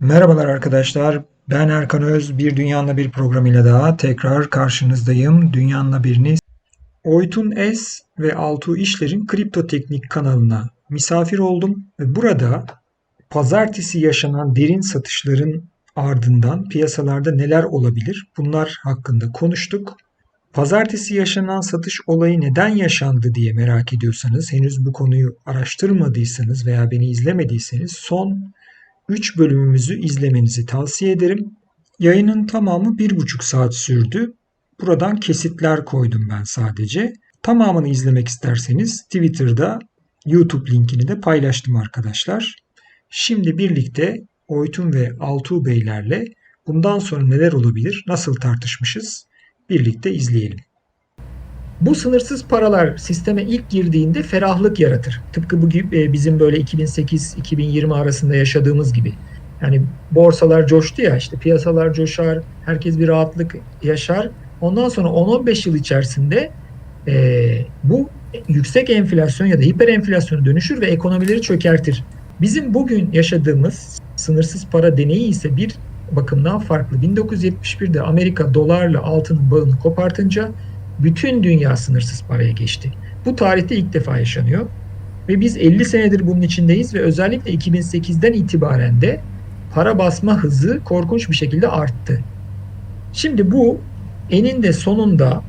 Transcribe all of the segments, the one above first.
Merhabalar arkadaşlar. Ben Erkan Öz. Bir Dünyanla Bir programıyla daha tekrar karşınızdayım. Dünyanla Bir'ini Oytun S ve Altuğ İşler'in Kripto Teknik kanalına misafir oldum. Ve burada pazartesi yaşanan derin satışların ardından piyasalarda neler olabilir? Bunlar hakkında konuştuk. Pazartesi yaşanan satış olayı neden yaşandı diye merak ediyorsanız, henüz bu konuyu araştırmadıysanız veya beni izlemediyseniz son 3 bölümümüzü izlemenizi tavsiye ederim. Yayının tamamı 1,5 saat sürdü. Buradan kesitler koydum ben sadece. Tamamını izlemek isterseniz Twitter'da YouTube linkini de paylaştım arkadaşlar. Şimdi birlikte Oytun ve Altuğ Beylerle bundan sonra neler olabilir, nasıl tartışmışız birlikte izleyelim. Bu sınırsız paralar sisteme ilk girdiğinde ferahlık yaratır. Tıpkı bu gibi e, bizim böyle 2008-2020 arasında yaşadığımız gibi. Yani borsalar coştu ya işte piyasalar coşar, herkes bir rahatlık yaşar. Ondan sonra 10-15 yıl içerisinde e, bu yüksek enflasyon ya da hiper enflasyona dönüşür ve ekonomileri çökertir. Bizim bugün yaşadığımız sınırsız para deneyi ise bir bakımdan farklı. 1971'de Amerika dolarla altının bağını kopartınca bütün dünya sınırsız paraya geçti. Bu tarihte ilk defa yaşanıyor. Ve biz 50 senedir bunun içindeyiz ve özellikle 2008'den itibaren de para basma hızı korkunç bir şekilde arttı. Şimdi bu eninde sonunda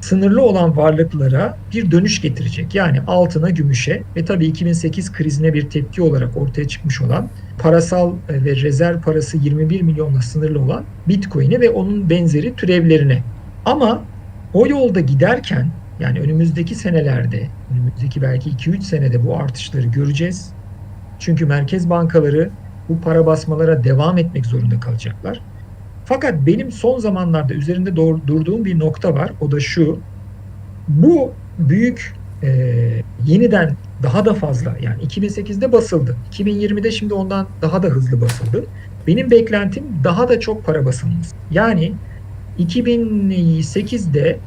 sınırlı olan varlıklara bir dönüş getirecek. Yani altına, gümüşe ve tabii 2008 krizine bir tepki olarak ortaya çıkmış olan parasal ve rezerv parası 21 milyonla sınırlı olan Bitcoin'e ve onun benzeri türevlerine. Ama o yolda giderken yani önümüzdeki senelerde, önümüzdeki belki 2-3 senede bu artışları göreceğiz. Çünkü merkez bankaları bu para basmalara devam etmek zorunda kalacaklar. Fakat benim son zamanlarda üzerinde durduğum bir nokta var. O da şu. Bu büyük e, yeniden daha da fazla yani 2008'de basıldı. 2020'de şimdi ondan daha da hızlı basıldı. Benim beklentim daha da çok para basılması. Yani 2008'de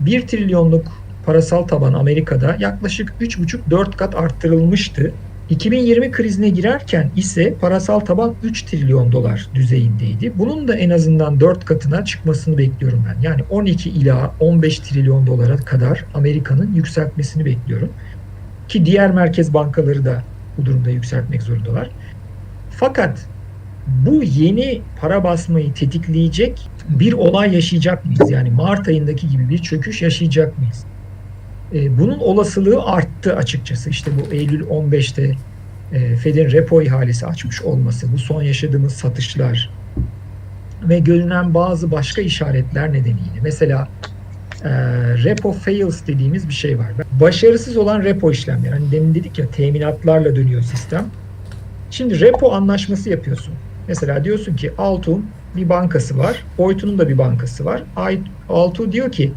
1 trilyonluk parasal taban Amerika'da yaklaşık 3,5-4 kat arttırılmıştı. 2020 krizine girerken ise parasal taban 3 trilyon dolar düzeyindeydi. Bunun da en azından 4 katına çıkmasını bekliyorum ben. Yani 12 ila 15 trilyon dolara kadar Amerika'nın yükseltmesini bekliyorum. Ki diğer merkez bankaları da bu durumda yükseltmek zorundalar. Fakat bu yeni para basmayı tetikleyecek bir olay yaşayacak mıyız? Yani Mart ayındaki gibi bir çöküş yaşayacak mıyız? E, bunun olasılığı arttı açıkçası. İşte bu Eylül 15'te e, Fed'in repo ihalesi açmış olması, bu son yaşadığımız satışlar ve görünen bazı başka işaretler nedeniyle. Mesela e, repo fails dediğimiz bir şey var. Başarısız olan repo işlemleri. Hani demin dedik ya teminatlarla dönüyor sistem. Şimdi repo anlaşması yapıyorsun. Mesela diyorsun ki Altum bir bankası var. Oytun'un da bir bankası var. Altu diyor ki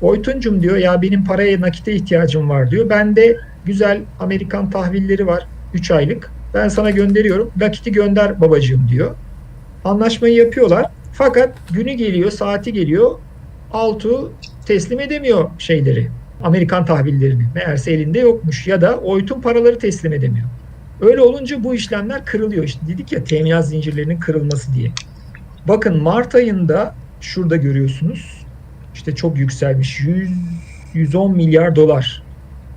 Oytuncum diyor ya benim paraya nakite ihtiyacım var diyor. Bende güzel Amerikan tahvilleri var 3 aylık. Ben sana gönderiyorum. Nakiti gönder babacığım diyor. Anlaşmayı yapıyorlar. Fakat günü geliyor, saati geliyor. Altu teslim edemiyor şeyleri. Amerikan tahvillerini. Meğerse elinde yokmuş ya da Oytun paraları teslim edemiyor. Öyle olunca bu işlemler kırılıyor. İşte dedik ya teminat zincirlerinin kırılması diye. Bakın Mart ayında şurada görüyorsunuz. İşte çok yükselmiş. 100 110 milyar dolar.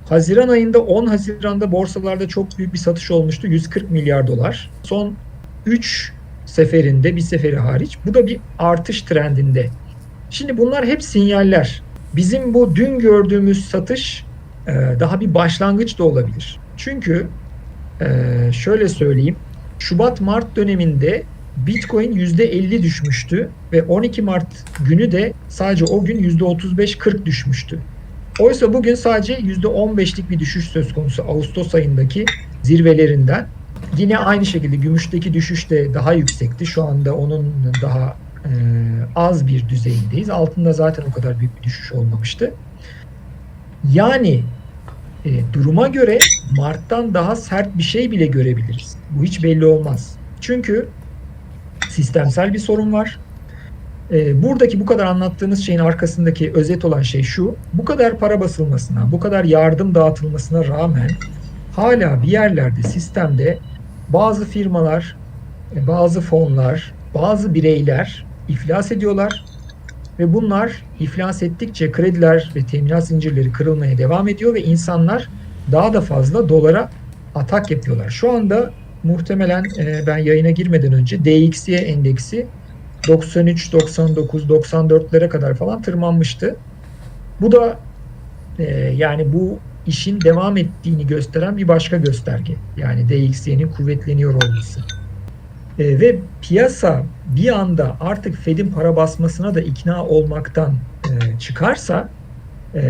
Haziran ayında 10 Haziran'da borsalarda çok büyük bir satış olmuştu. 140 milyar dolar. Son 3 seferinde bir seferi hariç bu da bir artış trendinde. Şimdi bunlar hep sinyaller. Bizim bu dün gördüğümüz satış daha bir başlangıç da olabilir. Çünkü şöyle söyleyeyim. Şubat-Mart döneminde Bitcoin %50 düşmüştü ve 12 Mart günü de sadece o gün %35-40 düşmüştü. Oysa bugün sadece %15'lik bir düşüş söz konusu Ağustos ayındaki zirvelerinden. Yine aynı şekilde gümüşteki düşüş de daha yüksekti. Şu anda onun daha e, az bir düzeyindeyiz. Altında zaten o kadar büyük bir düşüş olmamıştı. Yani e, duruma göre Mart'tan daha sert bir şey bile görebiliriz. Bu hiç belli olmaz. Çünkü sistemsel bir sorun var. E, buradaki bu kadar anlattığımız şeyin arkasındaki özet olan şey şu. Bu kadar para basılmasına, bu kadar yardım dağıtılmasına rağmen hala bir yerlerde sistemde bazı firmalar e, bazı fonlar, bazı bireyler iflas ediyorlar ve bunlar iflas ettikçe krediler ve teminat zincirleri kırılmaya devam ediyor ve insanlar daha da fazla dolara atak yapıyorlar. Şu anda muhtemelen e, ben yayına girmeden önce DXY endeksi 93, 99, 94'lere kadar falan tırmanmıştı. Bu da e, yani bu işin devam ettiğini gösteren bir başka gösterge. Yani DXY'nin kuvvetleniyor olması. E, ve piyasa bir anda artık Fed'in para basmasına da ikna olmaktan e, çıkarsa e,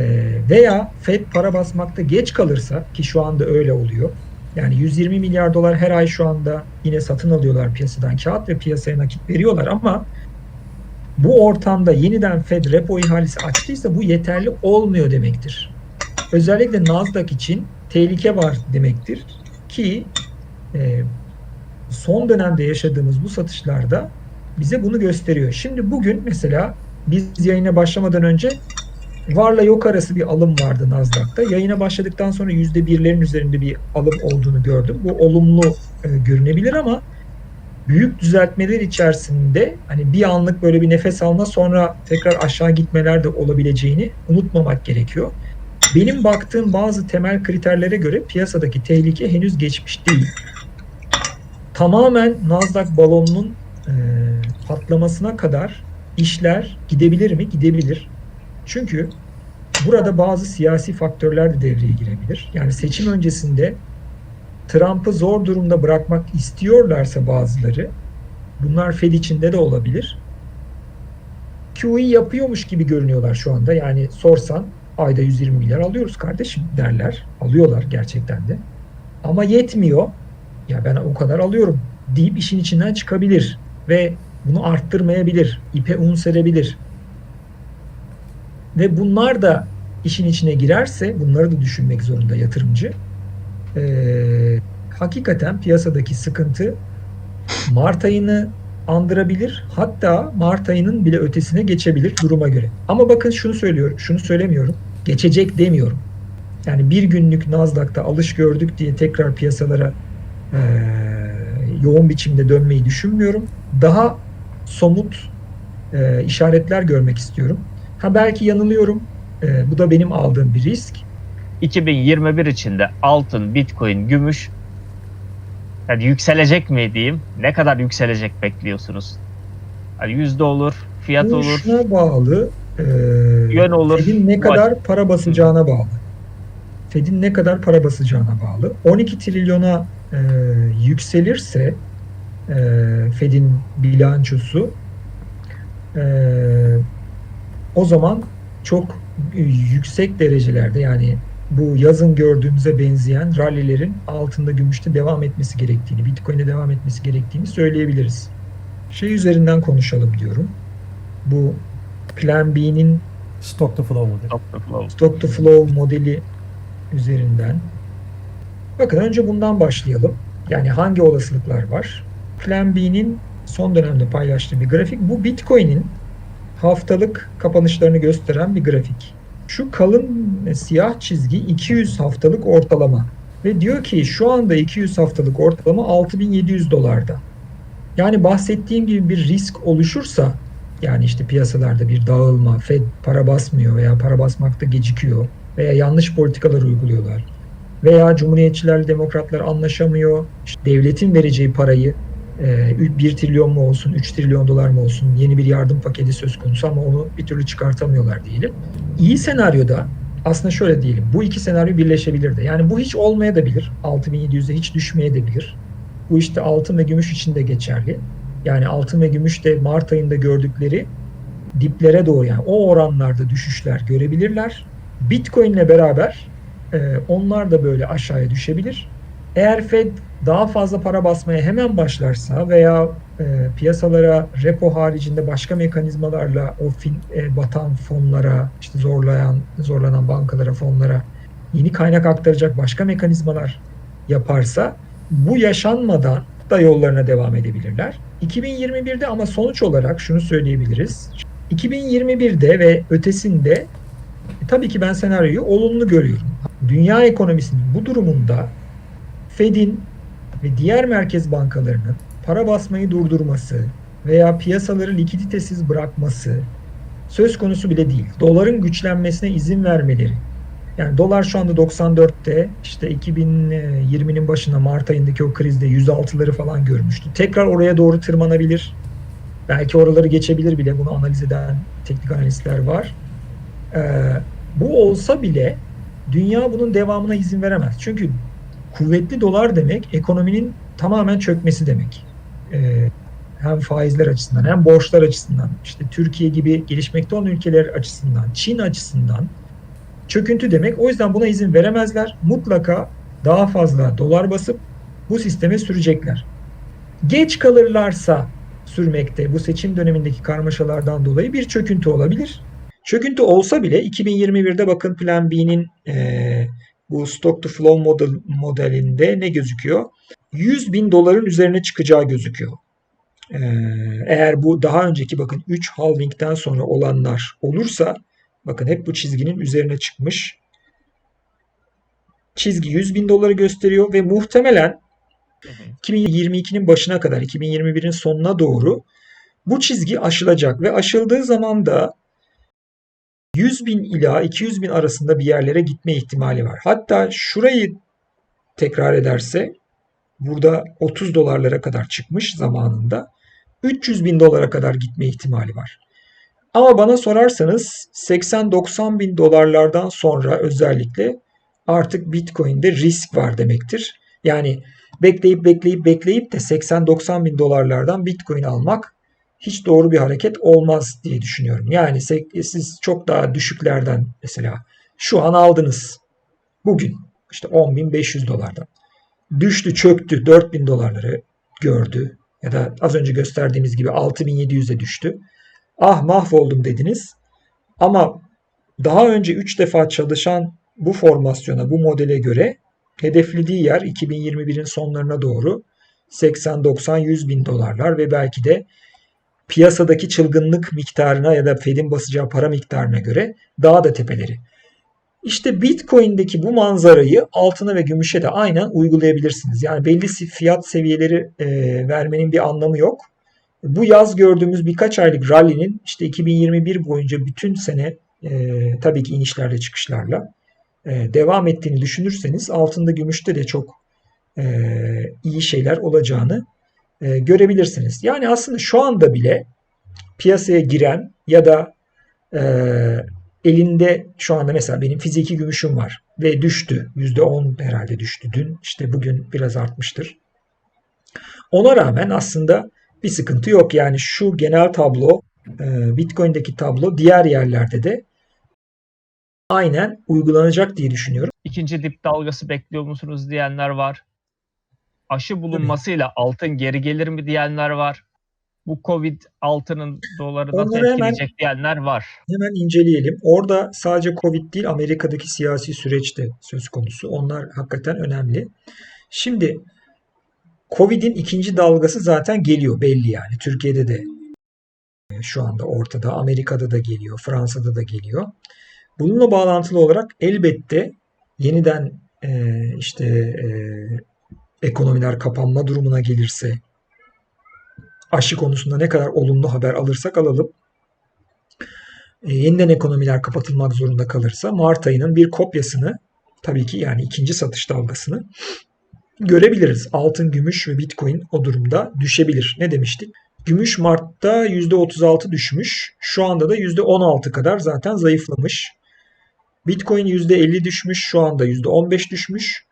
veya Fed para basmakta geç kalırsa ki şu anda öyle oluyor. Yani 120 milyar dolar her ay şu anda yine satın alıyorlar piyasadan kağıt ve piyasaya nakit veriyorlar ama bu ortamda yeniden Fed repo ihalesi açtıysa bu yeterli olmuyor demektir. Özellikle Nasdaq için tehlike var demektir ki e, son dönemde yaşadığımız bu satışlarda bize bunu gösteriyor. Şimdi bugün mesela biz yayına başlamadan önce varla yok arası bir alım vardı Nasdaq'ta. Yayına başladıktan sonra yüzde birlerin üzerinde bir alım olduğunu gördüm. Bu olumlu e, görünebilir ama büyük düzeltmeler içerisinde hani bir anlık böyle bir nefes alma sonra tekrar aşağı gitmeler de olabileceğini unutmamak gerekiyor. Benim baktığım bazı temel kriterlere göre piyasadaki tehlike henüz geçmiş değil. Tamamen Nasdaq balonunun e, patlamasına kadar işler gidebilir mi? Gidebilir. Çünkü burada bazı siyasi faktörler de devreye girebilir. Yani seçim öncesinde Trump'ı zor durumda bırakmak istiyorlarsa bazıları, bunlar Fed içinde de olabilir. QE yapıyormuş gibi görünüyorlar şu anda. Yani sorsan ayda 120 milyar alıyoruz kardeşim derler. Alıyorlar gerçekten de. Ama yetmiyor. Ya ben o kadar alıyorum deyip işin içinden çıkabilir ve bunu arttırmayabilir, ipe un serebilir. Ve bunlar da işin içine girerse, bunları da düşünmek zorunda yatırımcı. Ee, hakikaten piyasadaki sıkıntı Mart ayını andırabilir. Hatta Mart ayının bile ötesine geçebilir duruma göre. Ama bakın şunu söylüyorum, şunu söylemiyorum. Geçecek demiyorum. Yani bir günlük Nasdaq'ta alış gördük diye tekrar piyasalara e, yoğun biçimde dönmeyi düşünmüyorum. Daha somut e, işaretler görmek istiyorum. Ha belki yanılıyorum. E, bu da benim aldığım bir risk. 2021 içinde altın, bitcoin, gümüş yani yükselecek mi diyeyim? Ne kadar yükselecek bekliyorsunuz? Hani yüzde olur, fiyat Bu olur. şuna bağlı. E, Yön olur. Fed'in ne kadar para basacağına bağlı. Fed'in ne kadar para basacağına bağlı. 12 trilyona e, yükselirse e, Fed'in bilançosu e, o zaman çok yüksek derecelerde yani bu yazın gördüğümüze benzeyen rallilerin altında gümüşte devam etmesi gerektiğini, Bitcoin'e devam etmesi gerektiğini söyleyebiliriz. Şey üzerinden konuşalım diyorum. Bu Plan B'nin Stock to flow modeli. Stop the flow. Stock to Flow modeli üzerinden. Bakın önce bundan başlayalım. Yani hangi olasılıklar var? Plan B'nin son dönemde paylaştığı bir grafik. Bu Bitcoin'in haftalık kapanışlarını gösteren bir grafik. Şu kalın siyah çizgi 200 haftalık ortalama. Ve diyor ki şu anda 200 haftalık ortalama 6700 dolarda. Yani bahsettiğim gibi bir risk oluşursa yani işte piyasalarda bir dağılma, Fed para basmıyor veya para basmakta gecikiyor veya yanlış politikalar uyguluyorlar veya cumhuriyetçilerle demokratlar anlaşamıyor. İşte devletin vereceği parayı e, 1 trilyon mu olsun, 3 trilyon dolar mı olsun yeni bir yardım paketi söz konusu ama onu bir türlü çıkartamıyorlar diyelim. İyi senaryoda aslında şöyle diyelim. Bu iki senaryo birleşebilir de. Yani bu hiç olmaya da bilir. 6700'e hiç düşmeye de bilir. Bu işte altın ve gümüş için de geçerli. Yani altın ve gümüş de Mart ayında gördükleri diplere doğru yani o oranlarda düşüşler görebilirler. Bitcoin ile beraber e, onlar da böyle aşağıya düşebilir. Eğer Fed daha fazla para basmaya hemen başlarsa veya e, piyasalara repo haricinde başka mekanizmalarla o fin, e, batan fonlara, işte zorlayan zorlanan bankalara, fonlara yeni kaynak aktaracak başka mekanizmalar yaparsa bu yaşanmadan da yollarına devam edebilirler. 2021'de ama sonuç olarak şunu söyleyebiliriz. 2021'de ve ötesinde e, tabii ki ben senaryoyu olumlu görüyorum. Dünya ekonomisinin bu durumunda Fed'in ve diğer merkez bankalarının para basmayı durdurması veya piyasaları likiditesiz bırakması söz konusu bile değil. Doların güçlenmesine izin vermeleri. Yani dolar şu anda 94'te işte 2020'nin başında Mart ayındaki o krizde 106'ları falan görmüştü. Tekrar oraya doğru tırmanabilir. Belki oraları geçebilir bile bunu analiz eden teknik analistler var. Ee, bu olsa bile dünya bunun devamına izin veremez. Çünkü kuvvetli dolar demek ekonominin tamamen çökmesi demek. Ee, hem faizler açısından hem borçlar açısından işte Türkiye gibi gelişmekte olan ülkeler açısından Çin açısından çöküntü demek. O yüzden buna izin veremezler. Mutlaka daha fazla dolar basıp bu sisteme sürecekler. Geç kalırlarsa sürmekte bu seçim dönemindeki karmaşalardan dolayı bir çöküntü olabilir. Çöküntü olsa bile 2021'de bakın Plan B'nin e, bu stock to flow model, modelinde ne gözüküyor? 100 bin doların üzerine çıkacağı gözüküyor. Ee, eğer bu daha önceki bakın 3 halvingden sonra olanlar olursa bakın hep bu çizginin üzerine çıkmış. Çizgi 100 bin doları gösteriyor ve muhtemelen 2022'nin başına kadar 2021'in sonuna doğru bu çizgi aşılacak ve aşıldığı zaman da 100 bin ila 200 bin arasında bir yerlere gitme ihtimali var. Hatta şurayı tekrar ederse burada 30 dolarlara kadar çıkmış zamanında 300 bin dolara kadar gitme ihtimali var. Ama bana sorarsanız 80-90 bin dolarlardan sonra özellikle artık Bitcoin'de risk var demektir. Yani bekleyip bekleyip bekleyip de 80-90 bin dolarlardan Bitcoin almak hiç doğru bir hareket olmaz diye düşünüyorum. Yani siz çok daha düşüklerden mesela şu an aldınız bugün işte 10.500 dolardan düştü çöktü 4000 dolarları gördü ya da az önce gösterdiğimiz gibi 6700'e düştü. Ah mahvoldum dediniz. Ama daha önce 3 defa çalışan bu formasyona, bu modele göre hedeflediği yer 2021'in sonlarına doğru 80, 90, 100 bin dolarlar ve belki de piyasadaki çılgınlık miktarına ya da Fed'in basacağı para miktarına göre daha da tepeleri. İşte Bitcoin'deki bu manzarayı altına ve gümüşe de aynen uygulayabilirsiniz. Yani belli fiyat seviyeleri e, vermenin bir anlamı yok. Bu yaz gördüğümüz birkaç aylık rally'nin işte 2021 boyunca bütün sene e, tabii ki inişlerle çıkışlarla e, devam ettiğini düşünürseniz altında gümüşte de çok e, iyi şeyler olacağını e, görebilirsiniz. Yani aslında şu anda bile piyasaya giren ya da e, elinde şu anda mesela benim fiziki gümüşüm var ve düştü. %10 herhalde düştü dün. İşte bugün biraz artmıştır. Ona rağmen aslında bir sıkıntı yok. Yani şu genel tablo e, Bitcoin'deki tablo diğer yerlerde de aynen uygulanacak diye düşünüyorum. İkinci dip dalgası bekliyor musunuz diyenler var. Aşı bulunmasıyla altın geri gelir mi diyenler var. Bu Covid altının doları Onları hemen- etkileyecek diyenler var. Hemen inceleyelim. Orada sadece Covid değil Amerika'daki siyasi süreç de söz konusu. Onlar hakikaten önemli. Şimdi Covid'in ikinci dalgası zaten geliyor belli yani. Türkiye'de de e, şu anda ortada. Amerika'da da geliyor. Fransa'da da geliyor. Bununla bağlantılı olarak elbette yeniden e, işte e, ekonomiler kapanma durumuna gelirse aşı konusunda ne kadar olumlu haber alırsak alalım e, yeniden ekonomiler kapatılmak zorunda kalırsa Mart ayının bir kopyasını tabii ki yani ikinci satış dalgasını görebiliriz. Altın, gümüş ve Bitcoin o durumda düşebilir. Ne demiştik? Gümüş Mart'ta %36 düşmüş. Şu anda da %16 kadar zaten zayıflamış. Bitcoin %50 düşmüş. Şu anda %15 düşmüş.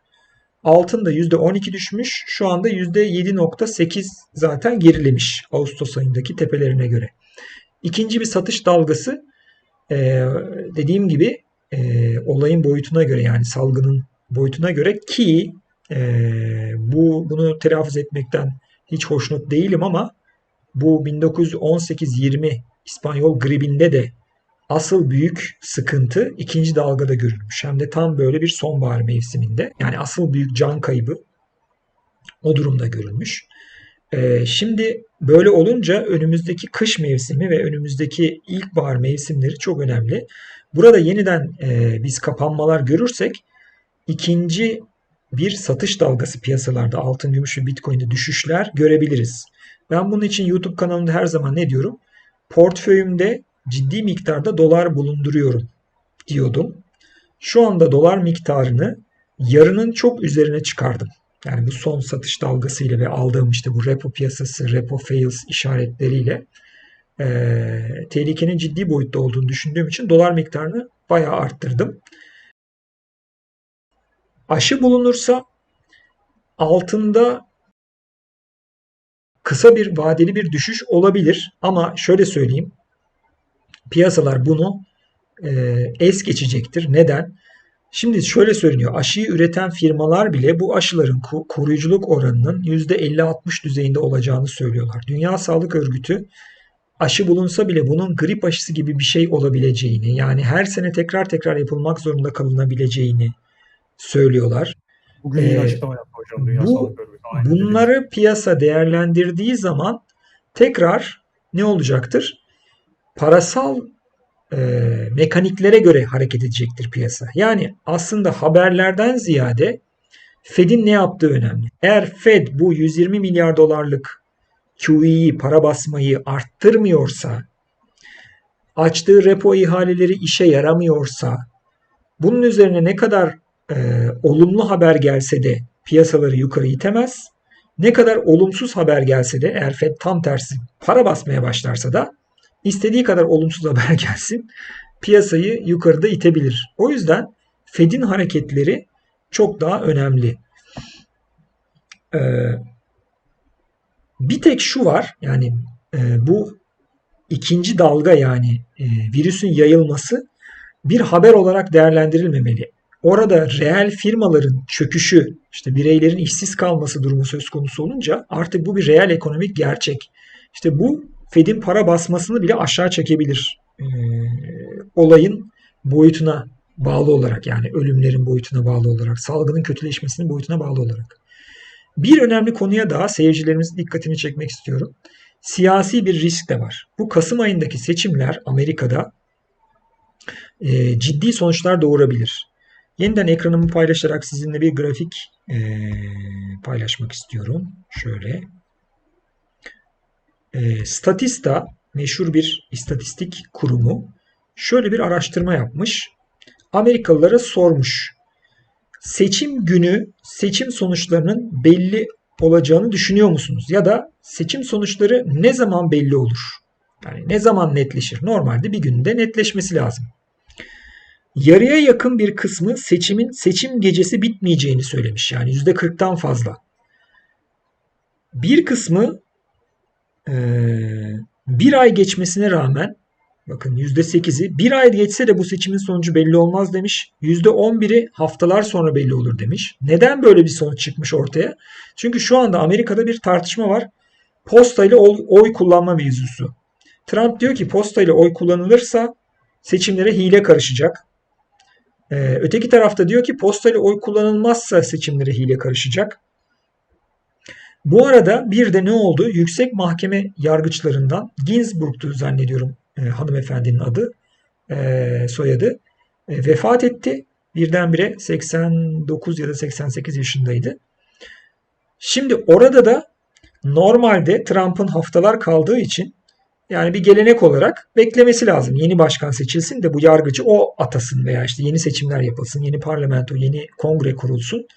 Altın da %12 düşmüş. Şu anda %7.8 zaten gerilemiş Ağustos ayındaki tepelerine göre. İkinci bir satış dalgası e, dediğim gibi e, olayın boyutuna göre yani salgının boyutuna göre ki e, bu bunu telaffuz etmekten hiç hoşnut değilim ama bu 1918-20 İspanyol gribinde de asıl büyük sıkıntı ikinci dalgada görülmüş. Hem de tam böyle bir sonbahar mevsiminde. Yani asıl büyük can kaybı o durumda görülmüş. Ee, şimdi böyle olunca önümüzdeki kış mevsimi ve önümüzdeki ilkbahar mevsimleri çok önemli. Burada yeniden e, biz kapanmalar görürsek ikinci bir satış dalgası piyasalarda altın, gümüş ve bitcoin'de düşüşler görebiliriz. Ben bunun için YouTube kanalımda her zaman ne diyorum? Portföyümde ciddi miktarda dolar bulunduruyorum diyordum. Şu anda dolar miktarını yarının çok üzerine çıkardım. Yani bu son satış dalgasıyla ve aldığım işte bu repo piyasası, repo fails işaretleriyle eee, tehlikenin ciddi boyutta olduğunu düşündüğüm için dolar miktarını bayağı arttırdım. Aşı bulunursa altında kısa bir vadeli bir düşüş olabilir ama şöyle söyleyeyim piyasalar bunu e, es geçecektir. Neden? Şimdi şöyle söyleniyor. Aşıyı üreten firmalar bile bu aşıların koruyuculuk oranının %50-60 düzeyinde olacağını söylüyorlar. Dünya Sağlık Örgütü aşı bulunsa bile bunun grip aşısı gibi bir şey olabileceğini, yani her sene tekrar tekrar yapılmak zorunda kalınabileceğini söylüyorlar. Bugün Ee, açıklama yaptı hocam Dünya bu- Sağlık Örgütü. Bunları piyasa değerlendirdiği zaman tekrar ne olacaktır? Parasal e, mekaniklere göre hareket edecektir piyasa. Yani aslında haberlerden ziyade Fed'in ne yaptığı önemli. Eğer Fed bu 120 milyar dolarlık QE'yi, para basmayı arttırmıyorsa, açtığı repo ihaleleri işe yaramıyorsa, bunun üzerine ne kadar e, olumlu haber gelse de piyasaları yukarı itemez. Ne kadar olumsuz haber gelse de eğer Fed tam tersi para basmaya başlarsa da istediği kadar olumsuz haber gelsin piyasayı yukarıda itebilir. O yüzden Fed'in hareketleri çok daha önemli. Ee, bir tek şu var yani e, bu ikinci dalga yani e, virüsün yayılması bir haber olarak değerlendirilmemeli. Orada reel firmaların çöküşü, işte bireylerin işsiz kalması durumu söz konusu olunca artık bu bir reel ekonomik gerçek. İşte bu Fed'in para basmasını bile aşağı çekebilir. Olayın boyutuna bağlı olarak yani ölümlerin boyutuna bağlı olarak, salgının kötüleşmesinin boyutuna bağlı olarak. Bir önemli konuya daha seyircilerimizin dikkatini çekmek istiyorum. Siyasi bir risk de var. Bu Kasım ayındaki seçimler Amerika'da e, ciddi sonuçlar doğurabilir. Yeniden ekranımı paylaşarak sizinle bir grafik e, paylaşmak istiyorum. Şöyle. E, Statista meşhur bir istatistik kurumu şöyle bir araştırma yapmış. Amerikalılara sormuş. Seçim günü seçim sonuçlarının belli olacağını düşünüyor musunuz? Ya da seçim sonuçları ne zaman belli olur? Yani ne zaman netleşir? Normalde bir günde netleşmesi lazım. Yarıya yakın bir kısmı seçimin seçim gecesi bitmeyeceğini söylemiş. Yani %40'tan fazla. Bir kısmı bir ay geçmesine rağmen bakın %8'i bir ay geçse de bu seçimin sonucu belli olmaz demiş. %11'i haftalar sonra belli olur demiş. Neden böyle bir sonuç çıkmış ortaya? Çünkü şu anda Amerika'da bir tartışma var. Posta ile oy, kullanma mevzusu. Trump diyor ki posta ile oy kullanılırsa seçimlere hile karışacak. Ee, öteki tarafta diyor ki postayla oy kullanılmazsa seçimlere hile karışacak. Bu arada bir de ne oldu? Yüksek Mahkeme yargıçlarından Ginsburg'tu zannediyorum e, hanımefendinin adı, e, soyadı. E, vefat etti. Birdenbire 89 ya da 88 yaşındaydı. Şimdi orada da normalde Trump'ın haftalar kaldığı için yani bir gelenek olarak beklemesi lazım. Yeni başkan seçilsin de bu yargıcı o atasın veya işte yeni seçimler yapılsın, yeni parlamento, yeni kongre kurulsun.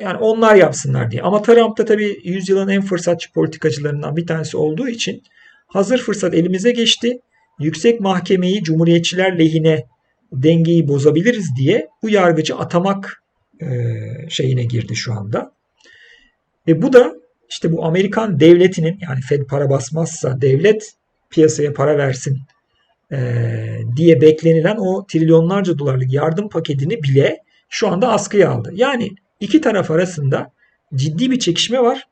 Yani onlar yapsınlar diye. Ama Trump da tabii yüzyılın en fırsatçı politikacılarından bir tanesi olduğu için hazır fırsat elimize geçti. Yüksek mahkemeyi cumhuriyetçiler lehine dengeyi bozabiliriz diye bu yargıcı atamak e, şeyine girdi şu anda. Ve bu da işte bu Amerikan devletinin yani Fed para basmazsa devlet piyasaya para versin eee, diye beklenilen o trilyonlarca dolarlık yardım paketini bile şu anda askıya aldı. Yani iki taraf arasında ciddi bir çekişme var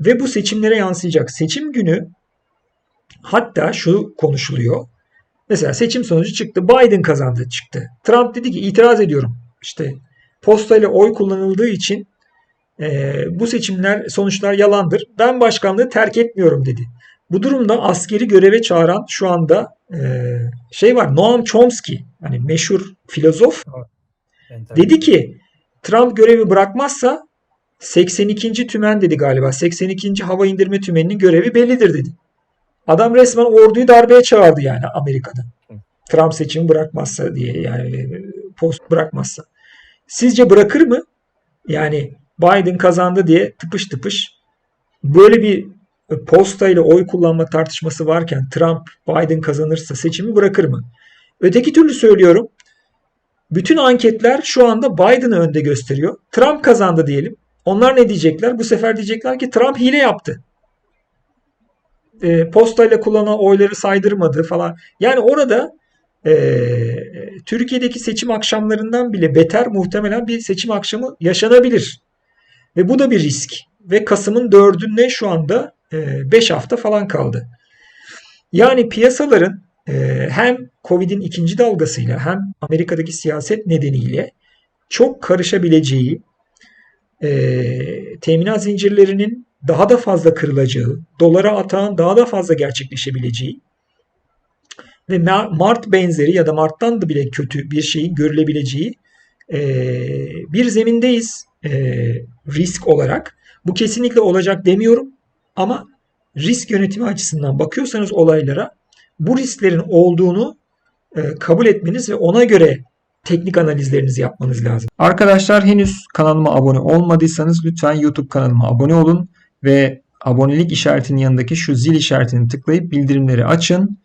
ve bu seçimlere yansıyacak. Seçim günü hatta şu konuşuluyor. Mesela seçim sonucu çıktı. Biden kazandı çıktı. Trump dedi ki itiraz ediyorum. İşte postayla oy kullanıldığı için e, bu seçimler sonuçlar yalandır. Ben başkanlığı terk etmiyorum dedi. Bu durumda askeri göreve çağıran şu anda e, şey var Noam Chomsky hani meşhur filozof dedi ki Trump görevi bırakmazsa 82. tümen dedi galiba. 82. hava indirme tümeninin görevi bellidir dedi. Adam resmen orduyu darbeye çağırdı yani Amerika'da. Trump seçimi bırakmazsa diye yani post bırakmazsa. Sizce bırakır mı? Yani Biden kazandı diye tıpış tıpış böyle bir postayla oy kullanma tartışması varken Trump Biden kazanırsa seçimi bırakır mı? Öteki türlü söylüyorum. Bütün anketler şu anda Biden'ı önde gösteriyor. Trump kazandı diyelim. Onlar ne diyecekler? Bu sefer diyecekler ki Trump hile yaptı. E, postayla kullanılan oyları saydırmadı falan. Yani orada e, Türkiye'deki seçim akşamlarından bile beter muhtemelen bir seçim akşamı yaşanabilir. Ve bu da bir risk. Ve Kasım'ın 4'ünde şu anda 5 hafta falan kaldı. Yani piyasaların e, hem Covid'in ikinci dalgasıyla hem Amerika'daki siyaset nedeniyle çok karışabileceği, e, teminat zincirlerinin daha da fazla kırılacağı, dolara atağın daha da fazla gerçekleşebileceği ve Ma- Mart benzeri ya da Mart'tan da bile kötü bir şeyin görülebileceği e, bir zemindeyiz e, risk olarak. Bu kesinlikle olacak demiyorum ama risk yönetimi açısından bakıyorsanız olaylara bu risklerin olduğunu e, kabul etmeniz ve ona göre teknik analizlerinizi yapmanız lazım. Arkadaşlar henüz kanalıma abone olmadıysanız lütfen YouTube kanalıma abone olun ve abonelik işaretinin yanındaki şu zil işaretini tıklayıp bildirimleri açın.